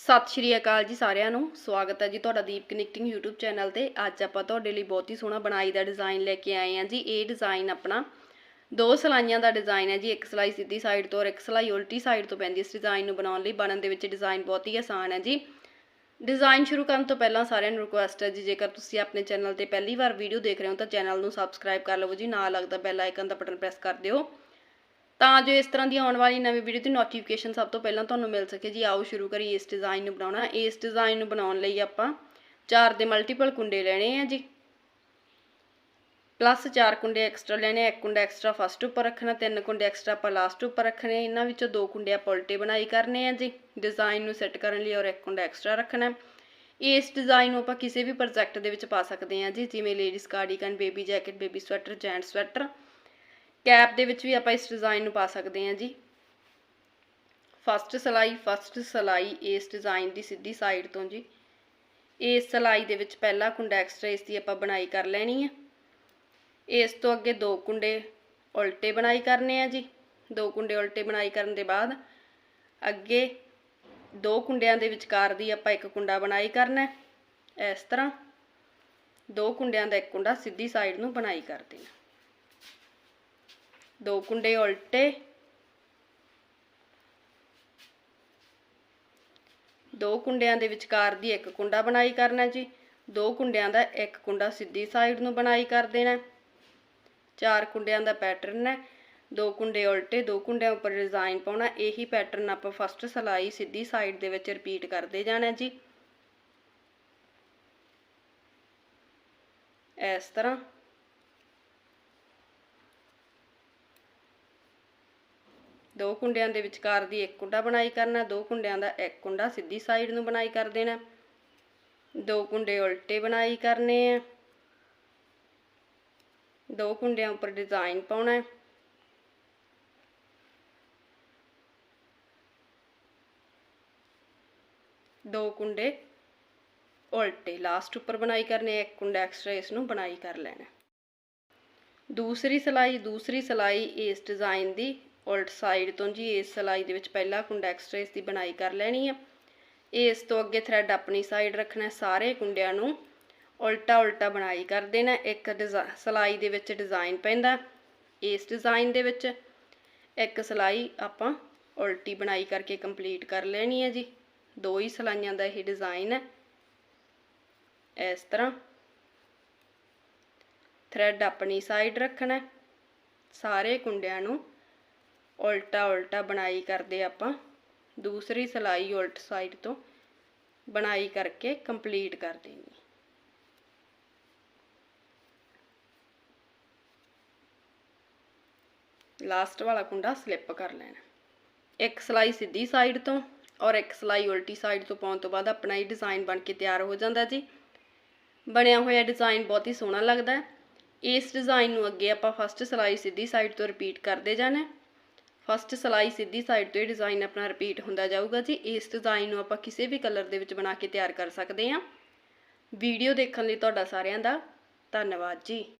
ਸਤਿ ਸ਼੍ਰੀ ਅਕਾਲ ਜੀ ਸਾਰਿਆਂ ਨੂੰ। ਸਵਾਗਤ ਹੈ ਜੀ ਤੁਹਾਡਾ ਦੀਪ ਕਨੈਕਟਿੰਗ YouTube ਚੈਨਲ ਤੇ। ਅੱਜ ਆਪਾਂ ਤੁਹਾਡੇ ਲਈ ਬਹੁਤ ਹੀ ਸੋਹਣਾ ਬਣਾਈ ਦਾ ਡਿਜ਼ਾਈਨ ਲੈ ਕੇ ਆਏ ਹਾਂ ਜੀ। ਇਹ ਡਿਜ਼ਾਈਨ ਆਪਣਾ ਦੋ ਸਲਾਈਆਂ ਦਾ ਡਿਜ਼ਾਈਨ ਹੈ ਜੀ। ਇੱਕ ਸਲਾਈ ਸਿੱਧੀ ਸਾਈਡ ਤੋਂ ਔਰ ਇੱਕ ਸਲਾਈ ਉਲਟੀ ਸਾਈਡ ਤੋਂ ਪੈਂਦੀ ਇਸ ਡਿਜ਼ਾਈਨ ਨੂੰ ਬਣਾਉਣ ਲਈ ਬਣਨ ਦੇ ਵਿੱਚ ਡਿਜ਼ਾਈਨ ਬਹੁਤ ਹੀ ਆਸਾਨ ਹੈ ਜੀ। ਡਿਜ਼ਾਈਨ ਸ਼ੁਰੂ ਕਰਨ ਤੋਂ ਪਹਿਲਾਂ ਸਾਰਿਆਂ ਨੂੰ ਰਿਕੁਐਸਟ ਹੈ ਜੀ, ਜੇਕਰ ਤੁਸੀਂ ਆਪਣੇ ਚੈਨਲ ਤੇ ਪਹਿਲੀ ਵਾਰ ਵੀਡੀਓ ਦੇਖ ਰਹੇ ਹੋ ਤਾਂ ਚੈਨਲ ਨੂੰ ਸਬਸਕ੍ਰਾਈਬ ਕਰ ਲਵੋ ਜੀ। ਨਾਲ ਲੱਗਦਾ ਬੈਲ ਆਈਕਨ ਦਾ ਬਟਨ ਪ੍ਰੈਸ ਕਰ ਦਿਓ। ਤਾਂ ਜੋ ਇਸ ਤਰ੍ਹਾਂ ਦੀ ਆਉਣ ਵਾਲੀ ਨਵੀਂ ਵੀਡੀਓ ਦੀ ਨੋਟੀਫਿਕੇਸ਼ਨ ਸਭ ਤੋਂ ਪਹਿਲਾਂ ਤੁਹਾਨੂੰ ਮਿਲ ਸਕੇ। ਜੀ ਆਓ ਸ਼ੁਰੂ ਕਰੀਏ ਇਸ ਡਿਜ਼ਾਈਨ ਨੂੰ ਬਣਾਉਣਾ। ਇਸ ਡਿਜ਼ਾਈਨ ਨੂੰ ਬਣਾਉਣ ਲਈ ਆਪਾਂ ਚਾਰ ਦੇ ਮਲਟੀਪਲ ਕੁੰਡੇ ਲੈਣੇ ਆ ਜੀ। ਪਲੱਸ ਚਾਰ ਕੁੰਡੇ ਐਕਸਟਰਾ ਲੈਣੇ ਆ। ਇੱਕ ਕੁੰਡਾ ਐਕਸਟਰਾ ਫਸਟ ਉੱਪਰ ਰੱਖਣਾ, ਤਿੰਨ ਕੁੰਡੇ ਐਕਸਟਰਾ ਆਪਾਂ ਲਾਸਟ ਉੱਪਰ ਰੱਖਣੇ ਇਹਨਾਂ ਵਿੱਚੋਂ ਦੋ ਕੁੰਡੇ ਆਪਾਂ ਉਲਟੇ ਬਣਾਈ ਕਰਨੇ ਆ ਜੀ। ਡਿਜ਼ਾਈਨ ਨੂੰ ਸੈੱਟ ਕਰਨ ਲਈ ਔਰ ਇੱਕ ਕੁੰਡਾ ਐਕਸਟਰਾ ਰੱਖਣਾ। ਇਸ ਡਿਜ਼ਾਈਨ ਨੂੰ ਆਪਾਂ ਕਿਸੇ ਵੀ ਪ੍ਰੋਜੈਕਟ ਦੇ ਵਿੱਚ ਪਾ ਸਕਦੇ ਹਾਂ ਜੀ। ਜਿਵੇਂ ladies cardigan baby jacket baby sweater gent sweater cap ਦੇ ਵਿੱਚ ਵੀ ਆਪਾਂ ਇਸ ਡਿਜ਼ਾਈਨ ਨੂੰ ਪਾ ਸਕਦੇ ਹਾਂ ਜੀ। ਫਸਟ ਸਲਾਈ ਫਸਟ ਸਲਾਈ, ਇਸ ਡਿਜ਼ਾਈਨ ਦੀ ਸਿੱਧੀ ਸਾਈਡ ਤੋਂ ਜੀ। ਇਸ ਸਲਾਈ ਦੇ ਵਿੱਚ ਪਹਿਲਾ ਕੁੰਡਾ ਐਕਸਟਰਾ ਇਸ ਦੀ ਆਪਾਂ ਬਣਾਈ ਕਰ ਲੈਣੀ ਹੈ ਇਸ ਤੋਂ ਅੱਗੇ ਦੋ ਕੁੰਡੇ ਉਲਟੇ ਬਣਾਈ ਕਰਨੇ ਆ ਜੀ। ਦੋ ਕੁੰਡੇ ਉਲਟੇ ਬਣਾਈ ਕਰਨ ਦੇ ਬਾਅਦ ਅੱਗੇ ਦੋ ਕੁੰਡਿਆਂ ਦੇ ਵਿਚਕਾਰ ਦੀ ਆਪਾਂ ਇੱਕ ਕੁੰਡਾ ਬਣਾਈ ਕਰਨਾ ਇਸ ਤਰ੍ਹਾਂ ਦੋ ਕੁੰਡਿਆਂ ਦਾ ਇੱਕ ਕੁੰਡਾ ਸਿੱਧੀ ਸਾਈਡ ਨੂੰ ਬਣਾਈ ਕਰ ਦੇਣਾ। ਦੋ ਕੁੰਡੇ ਉਲਟੇ। ਦੋ ਕੁੰਡਿਆਂ ਦੇ ਵਿਚਕਾਰ ਦੀ ਇੱਕ ਕੁੰਡਾ ਬਣਾਈ ਕਰਨਾ ਜੀ। ਦੋ ਕੁੰਡਿਆਂ ਦਾ ਇੱਕ ਕੁੰਡਾ ਸਿੱਧੀ ਸਾਈਡ ਨੂੰ ਬਣਾਈ ਕਰ ਦੇਣਾ। ਚਾਰ ਕੁੰਡਿਆਂ ਦਾ ਪੈਟਰਨ ਹੈ। ਦੋ ਕੁੰਡੇ ਉਲਟੇ, ਦੋ ਕੁੰਡਿਆਂ ਉੱਪਰ ਡਿਜ਼ਾਈਨ ਪਾਉਣਾ, ਇਹੀ ਪੈਟਰਨ ਆਪਾਂ ਫਸਟ ਸਲਾਈ ਸਿੱਧੀ ਸਾਈਡ ਦੇ ਵਿੱਚ ਰਿਪੀਟ ਕਰਦੇ ਜਾਣਾ ਜੀ। ਇਸ ਤਰ੍ਹਾਂ ਦੋ ਕੁੰਡਿਆਂ ਦੇ ਵਿਚਕਾਰ ਦੀ ਇੱਕ ਕੁੰਡਾ ਬਣਾਈ ਕਰਨਾ, ਦੋ ਕੁੰਡਿਆਂ ਦਾ ਇੱਕ ਕੁੰਡਾ ਸਿੱਧੀ ਸਾਈਡ ਨੂੰ ਬਣਾਈ ਕਰ ਦੇਣਾ। ਦੋ ਕੁੰਡੇ ਉਲਟੇ ਬਣਾਈ ਕਰਨੇ ਆ। ਦੋ ਕੁੰਡਿਆਂ ਉੱਪਰ ਡਿਜ਼ਾਈਨ ਪਾਉਣਾ। ਹੈ ਦੋ ਕੁੰਡੇ ਉਲਟੇ ਲਾਸਟ ਉੱਪਰ ਬਣਾਈ ਕਰਨੇ ਇੱਕ ਕੁੰਡਾ ਐਕਸਟਰਾ ਇਸ ਨੂੰ ਬਣਾਈ ਕਰ ਲੈਣਾ। ਦੂਸਰੀ ਸਲਾਈ ਦੂਸਰੀ ਸਲਾਈ ਇਸ ਡਿਜ਼ਾਈਨ ਦੀ ਉਲਟ ਸਾਈਡ ਤੋਂ ਜੀ ਇਸ ਸਲਾਈ ਦੇ ਵਿੱਚ ਪਹਿਲਾ ਕੁੰਡਾ ਐਕਸਟਰਾ ਇਸ ਦੀ ਬਣਾਈ ਕਰ ਲੈਣੀ ਹੈ ਇਸ ਤੋਂ ਅੱਗੇ ਥ੍ਰੈਡ ਆਪਣੀ ਸਾਈਡ ਰੱਖਣਾ ਸਾਰੇ ਕੁੰਡਿਆਂ ਨੂੰ ਉਲਟਾ ਉਲਟਾ ਬਣਾਈ ਕਰ ਦੇਣਾ ਇੱਕ ਸਲਾਈ ਦੇ ਵਿੱਚ ਡਿਜ਼ਾਈਨ ਪੈਂਦਾ ਇਸ ਡਿਜ਼ਾਈਨ ਦੇ ਵਿੱਚ ਇੱਕ ਸਲਾਈ ਆਪਾਂ ਉਲਟੀ ਬਣਾਈ ਕਰਕੇ ਕੰਪਲੀਟ ਕਰ ਲੈਣੀ ਹੈ ਜੀ। ਦੋ ਹੀ ਸਲਾਈਆਂ ਦਾ ਇਹ ਡਿਜ਼ਾਈਨ ਹੈ। ਇਸ ਤਰ੍ਹਾਂ ਥ੍ਰੈਡ ਆਪਣੀ ਸਾਈਡ ਰੱਖਣਾ ਸਾਰੇ ਕੁੰਡਿਆਂ ਨੂੰ ਉਲਟਾ ਉਲਟਾ ਬਣਾਈ ਕਰਦੇ ਆਪਾਂ। ਦੂਸਰੀ ਸਲਾਈ ਉਲਟ ਸਾਈਡ ਤੋਂ ਬਣਾਈ ਕਰਕੇ ਕੰਪਲੀਟ ਕਰ ਦੇਣੀ। ਲਾਸਟ ਵਾਲਾ ਕੁੰਡਾ ਸਲਿੱਪ ਕਰ ਲੈਣਾ। ਇੱਕ ਸਲਾਈ ਸਿੱਧੀ ਸਾਈਡ ਤੋਂ ਔਰ ਇੱਕ ਸਲਾਈ ਉਲਟੀ ਸਾਈਡ ਤੋਂ ਪਾਉਣ ਤੋਂ ਬਾਅਦ ਆਪਣਾ ਇਹ ਡਿਜ਼ਾਈਨ ਬਣ ਕੇ ਤਿਆਰ ਹੋ ਜਾਂਦਾ ਜੀ। ਬਣਿਆ ਹੋਇਆ ਡਿਜ਼ਾਈਨ ਬਹੁਤ ਹੀ ਸੋਹਣਾ ਲੱਗਦਾ। ਹੈ ਇਸ ਡਿਜ਼ਾਈਨ ਨੂੰ ਅੱਗੇ ਆਪਾਂ ਫਸਟ ਸਲਾਈ ਸਿੱਧੀ ਸਾਈਡ ਤੋਂ ਰਿਪੀਟ ਕਰਦੇ ਜਾਣਾ। ਫਸਟ ਸਲਾਈ ਸਿੱਧੀ ਸਾਈਡ ਤੋਂ ਇਹ ਡਿਜ਼ਾਈਨ ਆਪਣਾ ਰਿਪੀਟ ਹੁੰਦਾ ਜਾਊਗਾ ਜੀ। ਇਸ ਡਿਜ਼ਾਈਨ ਨੂੰ ਆਪਾਂ ਕਿਸੇ ਵੀ ਕਲਰ ਦੇ ਵਿੱਚ ਬਣਾ ਕੇ ਤਿਆਰ ਕਰ ਸਕਦੇ ਹਾਂ। ਵੀਡੀਓ ਦੇਖਣ ਲਈ ਤੁਹਾਡਾ ਸਾਰਿਆਂ ਦਾ ਧੰਨਵਾਦ ਜੀ।